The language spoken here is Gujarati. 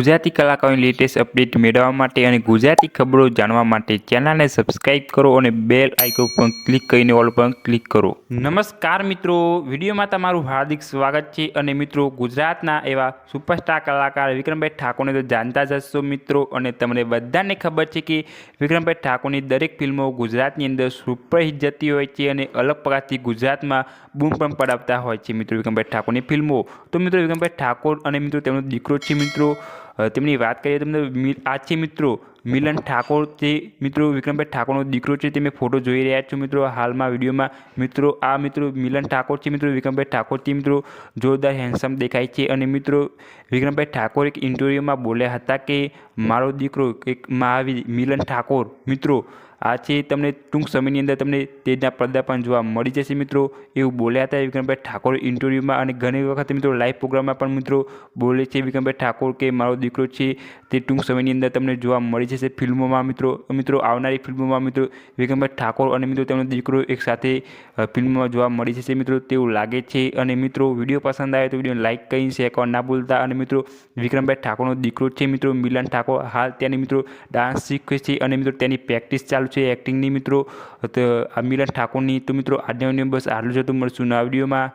ગુજરાતી કલાકારોની લેટેસ્ટ અપડેટ મેળવવા માટે અને ગુજરાતી ખબરો જાણવા માટે ચેનલને સબસ્ક્રાઇબ કરો અને બેલ આઇકોન પર ક્લિક કરીને ઓલ પર ક્લિક કરો. નમસ્કાર મિત્રો, વિડીયોમાં તમારું હાર્દિક સ્વાગત છે અને મિત્રો, ગુજરાતના એવા સુપરસ્ટાર કલાકાર વિક્રમભાઈ ઠાકોરને તો જાણતા જ હશો મિત્રો અને તમને બધાને ખબર છે કે વિક્રમભાઈ ઠાકોરની દરેક ફિલ્મો ગુજરાતની અંદર સુપરહિટ જતી હોય છે અને અલગ પ્રકારથી ગુજરાતમાં બૂમ પણ પડાવતા હોય છે મિત્રો વિક્રમભાઈ ઠાકોરની ફિલ્મો. તો મિત્રો વિક્રમભાઈ ઠાકોર અને મિત્રો તેમનો દીકરો છે મિત્રો તેમની વાત કરીએ તો તમને આ છે મિત્રો, મિલન ઠાકોર જે મિત્રો, વિક્રમભાઈ ઠાકોરનો દીકરો છે, તે મેં ફોટો જોઈ રહ્યા છો મિત્રો, હાલમાં વિડીયોમાં. મિત્રો, આ મિત્રો મિલન ઠાકોર છે, મિત્રો, વિક્રમભાઈ ઠાકોરથી મિત્રો, જોરદાર હેન્ડસમ દેખાય છે. અને મિત્રો, વિક્રમભાઈ ઠાકોર એક ઇન્ટરવ્યૂમાં બોલ્યા હતા કે, મારો દીકરો એક મહાવીર, મિલન ઠાકોર. મિત્રો આ છે તમને ટૂંક સમયની અંદર તમને તેના પડદા જોવા મળી જશે મિત્રો. એવું બોલ્યા હતા વિક્રમભાઈ ઠાકોર ઇન્ટરવ્યૂમાં અને ઘણી વખત મિત્રો લાઈવ પ્રોગ્રામમાં પણ મિત્રો બોલે છે વિક્રમભાઈ ઠાકોર કે મારો દીકરો છે તે ટૂંક સમયની અંદર તમને જોવા મળી જશે ફિલ્મોમાં મિત્રો મિત્રો આવનારી ફિલ્મોમાં મિત્રો વિક્રમભાઈ ઠાકોર અને મિત્રો તેમનો દીકરો એક સાથે અ, ફિલ્મમાં જોવા મળી જશે મિત્રો તેવું લાગે છે. અને મિત્રો વીડિયો પસંદ આવે તો વીડિયો લાઇક કરીને શેર કરવા ના ભૂલતા. અને મિત્રો વિક્રમભાઈ ઠાકોરનો દીકરો છે મિત્રો મિલન ઠાકોર. હાલ તેની મિત્રો ડાન્સ શીખે છે અને મિત્રો તેની પ્રેક્ટિસ ચાલુ છે એક્ટિંગની મિત્રો. તો આ ઠાકોરની તો મિત્રો આજના બસ આટલું જ હતું. મળશું નવા વિડીયોમાં.